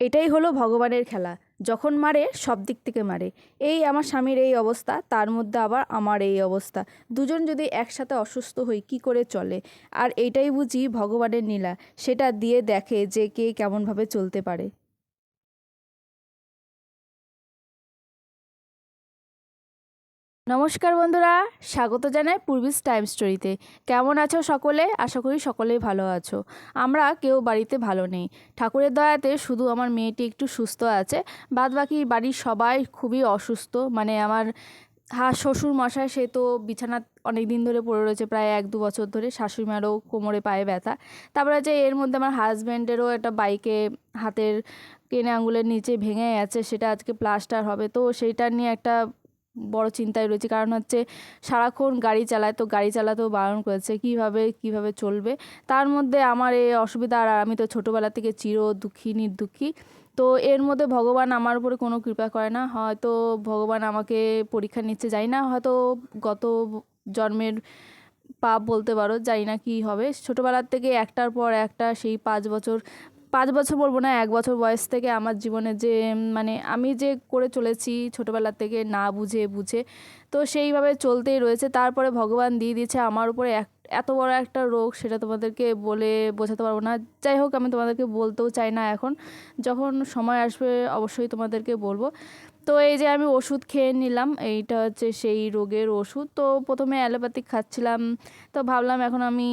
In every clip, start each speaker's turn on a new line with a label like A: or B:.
A: এটাই হলো ভগবানের খেলা। যখন মারে, সব দিক থেকে মারে। এই আমার স্বামীর এই অবস্থা, তার মধ্যে আবার আমার এই অবস্থা। দুজন যদি একসাথে অসুস্থ হই, কি করে চলে? আর এইটাই বুঝি ভগবানের নীলা। সেটা দিয়ে দেখে যে কে কেমনভাবে চলতে পারে। নমস্কার বন্ধুরা, স্বাগত জানাই পূর্বিস টাইম স্টোরিতে। কেমন আছো সকলে? আশা করি সকলেই ভালো আছো। আমরা কেউ বাড়িতে ভালো নেই। ঠাকুরের দয়াতে শুধু আমার মেয়েটি একটু সুস্থ আছে বাদ বাকি বাড়ির সবাই খুবই অসুস্থ। মানে আমার হা শ্বশুর মশাই সে তো বিছানা অনেক দিন ধরে পড়ে রয়েছে, প্রায় এক দু বছর ধরে। শাশুড়ি মারও কোমরে পায়ে ব্যথা। তারপরে যে এর মধ্যে আমার হাজব্যান্ডেরও একটা বাইকে হাতের কেনে আঙুলের নিচে ভেঙে গেছে, সেটা আজকে প্লাস্টার হবে। তো সেইটা নিয়ে একটা বড় চিন্তায় রয়েছে। কারণ হচ্ছে সারাক্ষণ গাড়ি চালায়, তো গাড়ি চালাতেও বারণ করেছে। কীভাবে কীভাবে চলবে? তার মধ্যে আমার এই অসুবিধা আর আমি তো ছোটোবেলা থেকে চির দুঃখী, নির্দুঃখী। তো এর মধ্যে ভগবান আমার উপরে কোনো কৃপা করে না। হয়তো ভগবান আমাকে পরীক্ষা নিচ্ছে যাই না। হয়তো গত জন্মের পাপ বলতে পারো, জানি না কী হবে। ছোটোবেলার থেকে একটার পর একটা সেই পাঁচ বছর পাঁচ বছর বলব না, এক বছর বয়স থেকে আমার জীবনে যে মানে আমি যে করে চলেছি ছোটোবেলার থেকে না বুঝে বুঝে, তো সেইভাবে চলতেই রয়েছে। তারপরে ভগবান দিয়ে দিয়েছে আমার উপরে এক, এত বড় একটা রোগ সেটা তোমাদেরকে বলে বোঝাতে পারব না। যাই হোক, আমি তোমাদেরকে বলতেও চাই না এখন। যখন সময় আসবে অবশ্যই তোমাদেরকে বলব। তো এই যে আমি ওষুধ খেয়ে নিলাম, এইটা হচ্ছে সেই রোগের ওষুধ। তো প্রথমে অ্যালোপ্যাথিক খাচ্ছিলাম, তো ভাবলাম এখন আমি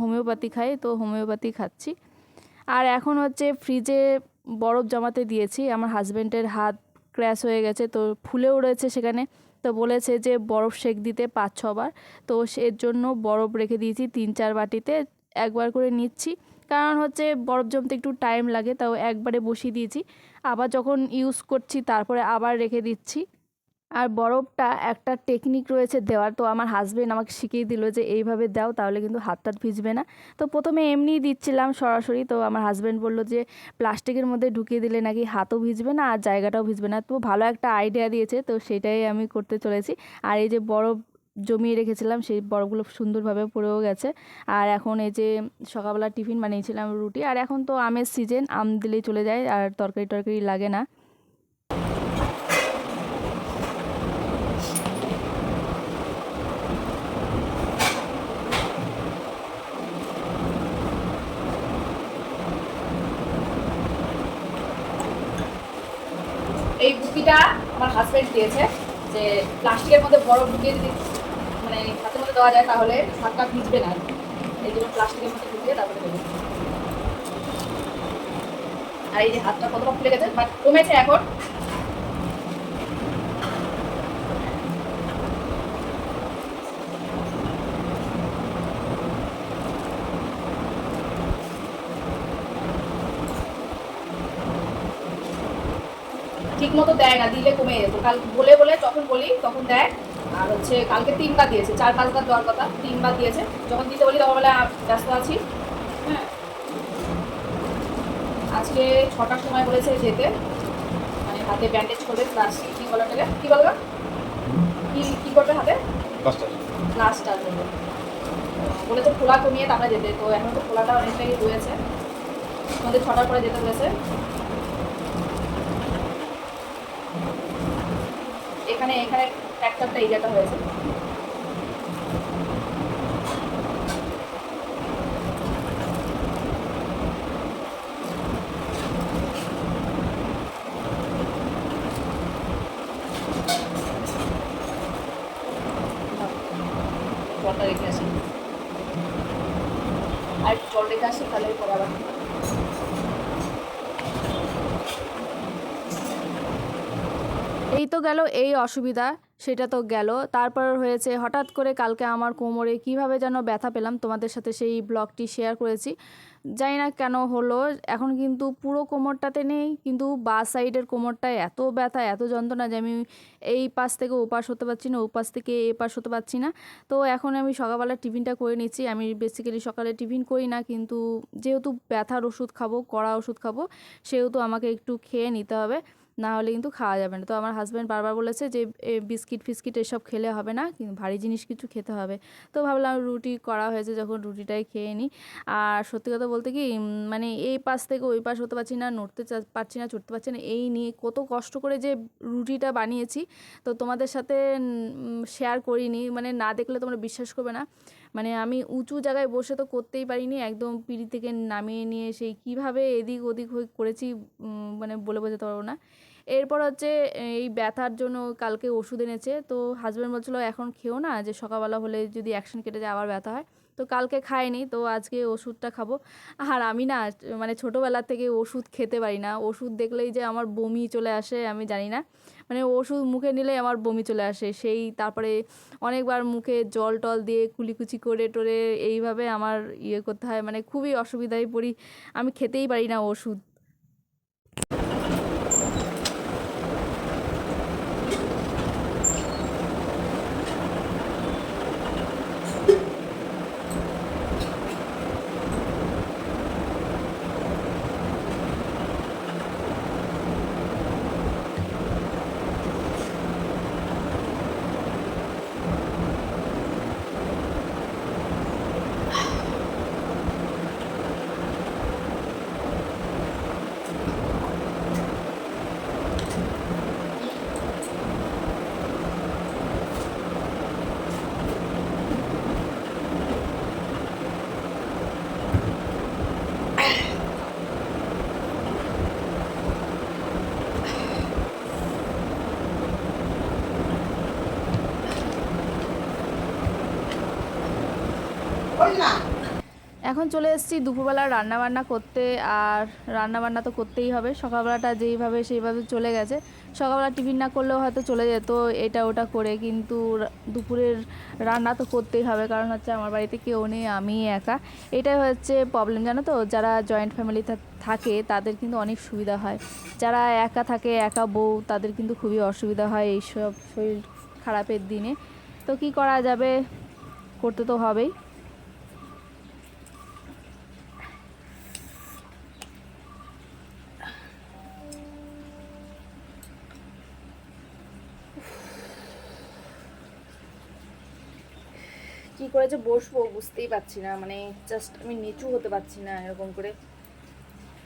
A: হোমিওপ্যাথি খাই, তো হোমিওপ্যাথি খাচ্ছি। আর এখন হচ্ছে ফ্রিজে বরফ জমাতে দিয়েছি। আমার হাজব্যান্ডের হাত ক্র্যাশ হয়ে গেছে, তো ফুলেও রয়েছে সেখানে। তো বলেছে যে বরফ সেক দিতে পাঁচ ছবার তো এর জন্য বরফ রেখে দিয়েছি তিন, চার বাটিতে। একবার করে নিচ্ছি। কারণ হচ্ছে বরফ জমতে একটু টাইম লাগে, তাও একবারে বসিয়ে দিয়েছি। আবার যখন ইউজ করছি, তারপরে আবার রেখে দিচ্ছি। আর বরফটা একটা টেকনিক রয়েছে দেওয়ার। তো আমার হাজবেন্ড আমাকে শিখিয়ে দিল যে এইভাবে দাও, তাহলে কিন্তু হাত টাত ভিজবে না। তো প্রথমে এমনিই দিচ্ছিলাম সরাসরি, তো আমার হাজব্যান্ড বলল যে প্লাস্টিকের মধ্যে ঢুকিয়ে দিলে নাকি হাতও ভিজবে না আর জায়গাটাও ভিজবে না। তো ভালো একটা আইডিয়া দিয়েছে, তো সেটাই আমি করতে চলেছি। আর এই যে বরফ জমিয়ে রেখেছিলাম, সেই বরফগুলো সুন্দরভাবে পড়েও গেছে। আর এখন এই যে সকালবেলা টিফিন বানিয়েছিলাম রুটি, আর এখন তো আমের সিজন আম দিলেই চলে যায়, আর তরকারি টরকারি লাগে না।
B: বুকিটা আমার হাজব্যান্ড দিয়েছে যে প্লাস্টিকের মধ্যে বড় ঢুকিয়ে যদি মানে হাতের মধ্যে দেওয়া যায় তাহলে হাতটা ভিজবে না। এই জন্য প্লাস্টিকের মধ্যে ঢুকিয়ে তারপরে দেবো আর এই যে হাতটা কতটা ফুলে গেছে বাট কমেছে এখন। ঠিক মতো দেয় না দিলে কমে যেত। কাল বলে বলে যখন বলি তখন দেয়। আর হচ্ছে কালকে তিনবার দিয়েছে চার পাঁচবার দেওয়ার কথা তিনবার দিয়েছে। যখন দিতে বলি তখন বলে ব্যস্ত আছি। হ্যাঁ। আজকে ছটার সময় বলেছে যেতে। মানে হাতে ব্যান্ডেজ করবে প্লাস কি বলে ওটাকে? কি বলব কি কি করবে হাতে? প্লাস্টার করবে। বলেছে খোলা কমিয়ে তারপরে যেতে। তো এখন তো খোলাটা অনেকটাই রয়েছে আমাদের ছটার পরে যেতে হয়েছে এখানে এখানে ফ্র্যাকচারটা এই জায়গাটা হয়েছে। জলটা আর জল রেখে আসি তাহলে পরে
A: তো গেল এই অসুবিধা, সেটা তো গেল। তারপর হয়েছে হঠাৎ করে কালকে আমার কোমরে কীভাবে যেন ব্যথা পেলাম, তোমাদের সাথে সেই ব্লগটি শেয়ার করেছি। জানি না কেন হলো, এখন কিন্তু পুরো কোমরটাতে নেই, কিন্তু বা সাইডের কোমরটায় এত ব্যথা, এত যন্ত্রণা যে আমি এই পাশ থেকে ও পাশ হতে পারছি না ও পাশ থেকে এ পাশ হতে পারছি না। তো এখন আমি সকালবেলা টিফিনটা করে নিচ্ছি। আমি বেসিক্যালি সকালে টিফিন করি না, কিন্তু যেহেতু ব্যথার ওষুধ খাব, কড়া ওষুধ খাব, সেহেতু আমাকে একটু খেয়ে নিতে হবে। না হলে কিন্তু খাওয়া যাবে না। তো আমার হাজব্যান্ড বারবার বলেছে যে বিস্কিট ফিস্কিট এসব খেলে হবে না, কিন্তু ভারী জিনিস কিছু খেতে হবে। তো ভাবলাম রুটি করা হয়েছে যখন রুটিটাই খেয়ে নিই। আর সত্যি কথা বলতে কি মানে এই পাশ থেকে ওই পাশ হতে পারছি না, নড়তে পারছি না চড়তে পারছি না, এই নিয়ে কত কষ্ট করে যে রুটিটা বানিয়েছি, তো তোমাদের সাথে শেয়ার করিনি। মানে না দেখলে তোমরা বিশ্বাস করবে না। মানে আমি উঁচু জায়গায় বসে তো করতেই পারিনি, একদম পিড়ি থেকে নামিয়ে নিয়ে সেই কীভাবে এদিক ওদিক হয়ে করেছি মানে বলে বোঝাতে পারব না। এরপর হচ্ছে, এই ব্যথার জন্য কালকে ওষুধ এনেছে, তো হাজব্যান্ড বলছিলো, এখন খেও না, যে সকালবেলা হলে যদি অ্যাকশন কেটে যায়, আবার ব্যথা হয়। তো কালকে খায়নি তো আজকে ওষুধটা খাব। আর আমি না মানে ছোটোবেলা থেকে ওষুধ খেতে পারি না। ওষুধ দেখলেই যে আমার বমি চলে আসে, আমি জানি না। মানে ওষুধ মুখে নিলে আমার বমি চলে আসে। সেই তারপরে অনেকবার মুখে জল টল দিয়ে কুলিকুচি করে টোরে এইভাবে আমার ইয়ে করতে হয়। মানে খুবই অসুবিধায় পড়ি। আমি খেতেই পারি না ওষুধ। এখন চলে এসেছি দুপুরবেলা রান্না বান্না করতে, আর রান্না বান্না তো করতেই হবে। সকালবেলাটা যেইভাবে সেইভাবে চলে গেছে। সকালবেলা টিফিন না করলেও হয়তো চলে যেত, এটা ওটা করে, কিন্তু দুপুরের রান্না তো করতেই হবে, কারণ হচ্ছে আমার বাড়িতে কেউ নেই, আমি একা। এটাই হচ্ছে প্রবলেম জানো তো? যারা জয়েন্ট ফ্যামিলি থাকে, তাদের কিন্তু অনেক সুবিধা হয়। যারা একা থাকে, একা বউ, তাদের কিন্তু খুবই অসুবিধা হয় এইসব শরীর খারাপের দিনে। তো কি করা যাবে? করতে তো হবেই। করে যে বসবো, বুঝতেই পারছি না। মানে জাস্ট আমি নিচু হতে পারছি না, এরকম করে।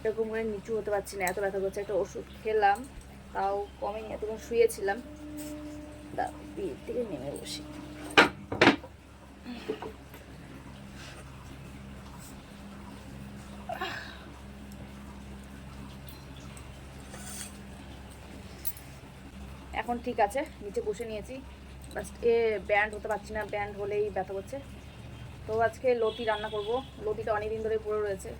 A: এরকম করে নিচু হতে পারছি না, এত ব্যথা করছে, একটা ওষুধ খেলাম, তাও কমেনি, এতক্ষণ শুয়েছিলাম। তা বিয়ের থেকে নেমে বসি। এখন ঠিক আছে, নিচে বসে নিয়েছি। বাস এ ব্যান্ড হতে পারছি না ব্যান্ড হলেই ব্যথা করছে। তো আজকে লতি রান্না করব। লতিটা অনেক দিন ধরে পড়ে রয়েছে।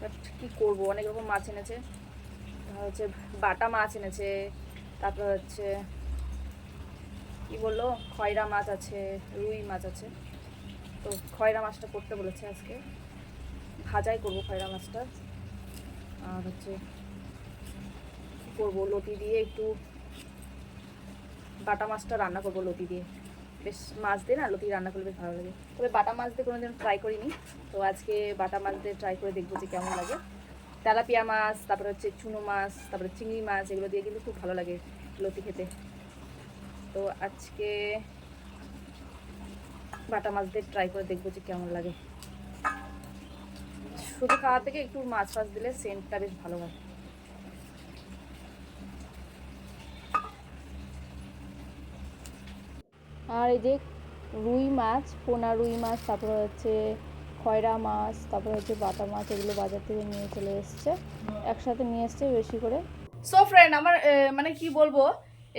A: বাট কী করব? অনেক রকম মাছ এনেছে। হচ্ছে বাটা মাছ এনেছে। তারপর হচ্ছে, কি বলল? খয়রা মাছ আছে, রুই মাছ আছে। তো খয়রা মাছটা করতে বলেছে আজকে। ভাজাই করব খয়রা মাছটা। আর হচ্ছে, কী করব? লতি দিয়ে একটু বাটা মাছটা রান্না করব লতি দিয়ে। বেশ মাছ দিয়ে না, লতি রান্না করলে বেশ ভালো লাগে। তবে বাটা মাছ দিয়ে কোনোদিন ট্রাই করিনি। তো আজকে বাটা মাছ দিয়ে ট্রাই করে দেখব যে কেমন লাগে। তেলাপিয়া মাছ, তারপরে হচ্ছে চুনো মাছ, তারপরে চিংড়ি মাছ, এগুলো দিয়ে কিন্তু খুব ভালো লাগে লতি খেতে। তো আজকে বাটা মাছ দিয়ে ট্রাই করে দেখব যে কেমন লাগে। শুধু খাওয়া থেকে একটু মাছ ফাছ দিলে সেন্টটা বেশ ভালো হয়। আর এই যে রুই মাছ, পোনা রুই মাছ, তারপরে হচ্ছে খয়রা মাছ, তারপরে হচ্ছে বাটা মাছ, এগুলো বাজার থেকে নিয়ে চলে এসছে। একসাথে নিয়ে এসছে বেশি করে। সো ফ্রেন্ড আমার মানে কি বলব,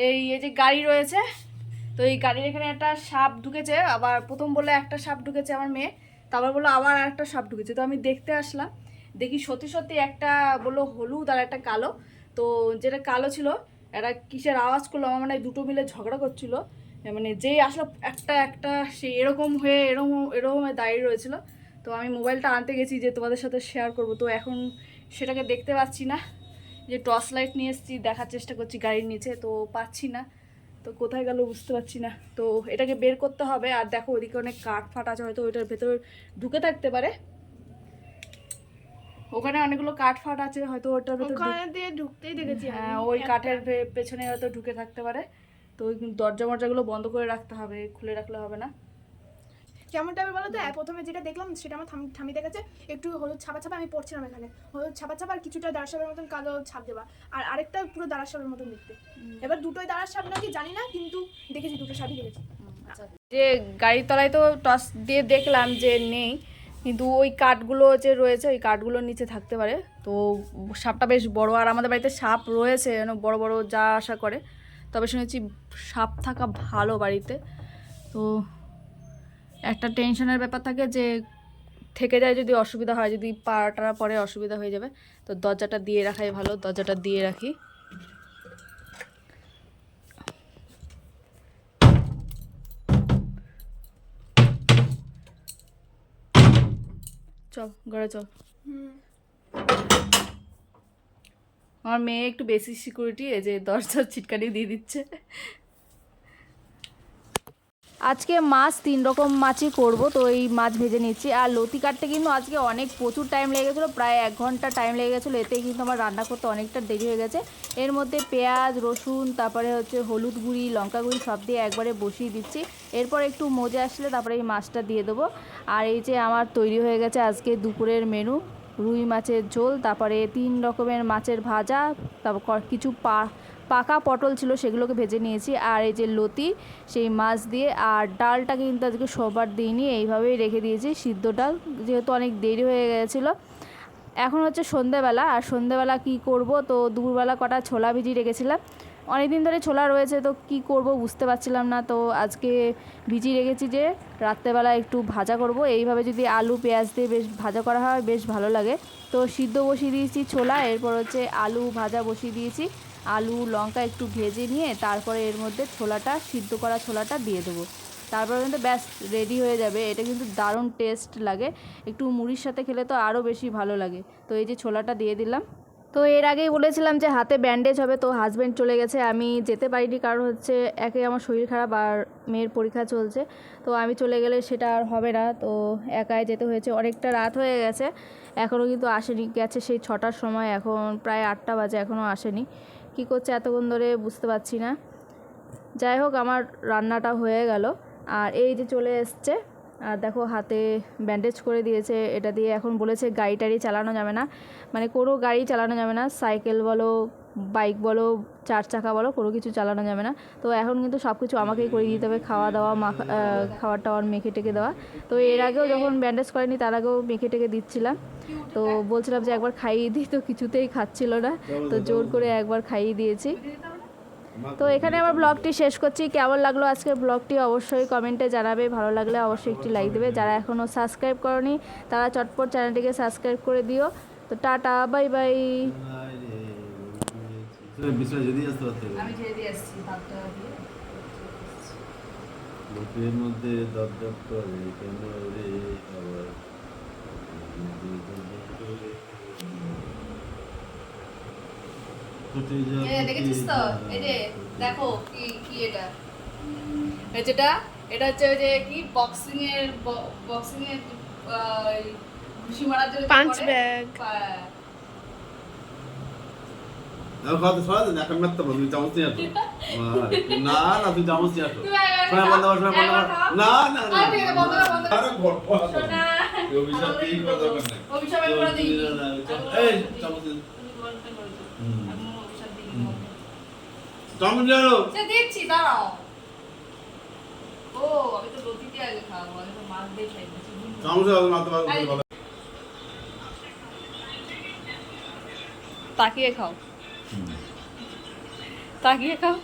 A: এই এই যে গাড়ি রয়েছে, তো এই গাড়ির এখানে একটা সাপ ঢুকেছে, আবার প্রথম বললে একটা সাপ ঢুকেছে আমার মেয়ে, তারপর বলল আবার একটা সাপ ঢুকেছে। তো আমি দেখতে আসলাম, দেখি সত্যি সত্যি একটা বলল হলুদ আর একটা কালো। তো যেটা কালো ছিল, একটা কিসের আওয়াজ করল, আমার মানে দুটো মিলে ঝগড়া করছিল। মানে যেই আসলো একটা একটা সে এরকম হয়ে এরকম এরকম হয়ে দাঁড়িয়ে রয়েছিল। তো আমি মোবাইলটা আনতে গেছি যে তোমাদের সাথে শেয়ার করব। তো এখন সেটাকে দেখতে পাচ্ছি না। যে টর্চ লাইট নিয়ে এসেছি দেখার চেষ্টা করছি গাড়ির নিচে। তো পাচ্ছি না। তো কোথায় গেল বুঝতে পারছি না। তো এটাকে বের করতে হবে। আর দেখো ওইদিকে অনেক কাঠ ফাট আছে হয়তো ওইটার ভেতর ঢুকে থাকতে পারে। ওখানে অনেকগুলো কাঠ ফাট আছে হয়তো ওটার ভেতর
C: ওখানে দিয়ে ঢুকতেই দেখেছি
A: হ্যাঁ ওই কাঠের পেছনে হয়তো ঢুকে থাকতে পারে। তো ওই দরজা মরজাগুলো বন্ধ করে রাখতে হবে খুলে রাখলে হবে না।
C: কেমনটা আমি বলো তো প্রথমে যেটা দেখলাম সেটা আমার থাম- দেখেছে একটু হলুদ ছাপা ছাপা আমি পড়ছিলাম এখানে। হলুদ ছাপা ছাপা আর কিছুটা দাঁড়াসাপের মতন কালো ছাপ দেবা আর আরেকটা পুরো দাঁড়াসাপের মতন দেখতে। এবার দুটোই দাঁড়াসাপ নাকি জানি না কিন্তু দেখেছি দুটো সাপই দেখেছি।
A: যে গাড়ির তলায় তো টস দিয়ে দেখলাম যে নেই কিন্তু ওই কাঠগুলো যে রয়েছে ওই কাঠগুলোর নিচে থাকতে পারে। তো সাপটা বেশ বড় আর আমাদের বাড়িতে সাপ রয়েছে যেন বড় বড় যা আশা করে। তবে শুনেছি সাপ থাকা ভালো বাড়িতে। তো একটা টেনশনের ব্যাপার থাকে যে থেকে যায় যদি অসুবিধা হয়, যদি পাটা পরে অসুবিধা হয়ে যাবে, তো দরজাটা দিয়ে রাখাই ভালো, দরজাটা দিয়ে রাখি। চল, ঘরে চল। আমার মেয়ে একটু বেশি সিকিউরিটি এই যে দরজার ছিটকানি দিয়ে দিচ্ছে। আজকে মাছ তিন রকম মাছই করব, তো এই মাছ ভেজে নিচ্ছি। আর লতি কাটতে কিন্তু আজকে অনেক প্রচুর টাইম লেগে গেছিল, প্রায় এক ঘণ্টা টাইম লেগে গেছিল, এতে কিন্তু আমার রান্না করতে অনেকটা দেরি হয়ে গেছে। এর মধ্যে পেঁয়াজ, রসুন, তারপরে হচ্ছে হলুদ গুঁড়ি, লঙ্কা গুঁড়ি সব দিয়ে একবারে বসিয়ে দিচ্ছি। এরপর একটু মজে আসলে তারপরে এই মাছটা দিয়ে দেবো। আর এই যে আমার তৈরি হয়ে গেছে আজকে দুপুরের মেনু রুই মাছের ঝোল, তারপরে তিন রকমের মাছের ভাজা, তারপর কিছু পা, পাকা পটল ছিল সেগুলোকে ভেজে নিয়েছি। আর এই যে লতি, সেই মাছ দিয়ে, আর ডালটা কিন্তু আজকে সবার দিইনি এইভাবেই রেখে দিয়েছি, সিদ্ধ ডাল, যেহেতু অনেক দেরি হয়ে গেছিল। এখন হচ্ছে সন্ধেবেলা, আর সন্ধেবেলা কি করব? তো দুপুরবেলা কটা ছোলা ভিজিয়ে রেখেছিলাম। অনেক দিন ধরে ছোলা রয়েছে, তো কি করব বুঝতে পারছিলাম না। তো আজকে ভিজিয়ে রেখেছি যে, রাত্রেবেলা একটু ভাজা করব। এইভাবে যদি আলু, পেঁয়াজ দিয়ে বেশ ভাজা করা হয়, বেশ ভালো লাগে। তো সিদ্ধ বসিয়ে দিয়েছি ছোলা, এরপর হচ্ছে আলু ভাজা বসিয়ে দিয়েছি। আলু, লঙ্কা একটু ভেজে নিয়ে, তারপরে এর মধ্যে ছোলাটা, সিদ্ধ করা ছোলাটা দিয়ে দেবো। তারপরে কিন্তু ব্যাস, রেডি হয়ে যাবে। এটা কিন্তু দারুণ টেস্ট লাগে। একটু মুড়ির সাথে খেলে তো আরও বেশি ভালো লাগে। তো এই যে ছোলাটা দিয়ে দিলাম। তো এর আগেই বলেছিলাম যে হাতে ব্যান্ডেজ হবে, তো হাজব্যান্ড চলে গেছে। আমি যেতে পারিনি কারণ হচ্ছে একে আমার শরীর খারাপ আর মেয়ের পরীক্ষা চলছে। তো আমি চলে গেলে সেটা আর হবে না। তো একাই যেতে হয়েছে। অনেকটা রাত হয়ে গেছে এখনও কিন্তু আসেনি। গেছে সেই ছটার সময়, এখন প্রায় আটটা বাজে এখনও আসেনি। কী করছে এতক্ষণ ধরে বুঝতে পারছি না। যাই হোক, আমার রান্নাটা হয়ে গেল। আর এই যে চলে এসছে আর দেখো হাতে ব্যান্ডেজ করে দিয়েছে, এটা দিয়ে এখন বলেছে গাড়ি টাড়ি চালানো যাবে না। মানে কোনো গাড়ি চালানো যাবে না সাইকেল বলো বাইক বলো, চার চাকা বলো, কোনো কিছু চালানো যাবে না। তো এখন কিন্তু সব কিছু আমাকেই করে দিতে হবে, খাওয়া দাওয়া, মাখা খাওয়ার টাওয়ার মেখে টেকে দেওয়া। তো এর আগেও যখন ব্যান্ডেজ করেনি, তার আগেও মেখে টেকে দিচ্ছিলাম। তো বলছিলাম যে একবার খাইয়ে দিই, তো কিছুতেই খাচ্ছিল না। তো জোর করে একবার খাইয়ে দিয়েছি। তো এখানে আমার ব্লগটি শেষ করছি। কেমন লাগল আজকের ব্লগটি অবশ্যই কমেন্টে জানাবে। ভালো লাগলে অবশ্যই একটি লাইক দেবে। যারা এখনও সাবস্ক্রাইব করনি তারা চটপট চ্যানেলটিকে সাবস্ক্রাইব করে দিও। তো টাটা বাই বাই
D: মধ্যে দপ দপ করে কেন রে আবার ফুটে যা
A: এ, দেখেছিস তো? এই যে দেখো কি কি এটা? যেটা এটা হচ্ছে যে কি বক্সিং এর বক্সিং এর ঘুষি মারার জন্য
D: না না তুই চামচ নিয়ে আসো। বন্ধ কর। না না অভিশাপ।
A: অভিশাপ
D: এই চামচ। চামচ আসো।
A: সে দিচ্ছি দাঁড়াও ও আমি তো রুটি দিয়ে আগে খাব আমি তো মাছ দিয়ে খাই
D: চামচ পারব
A: এই।
D: ভালো।
A: তাকিয়ে খাও তাকিয়ে খাও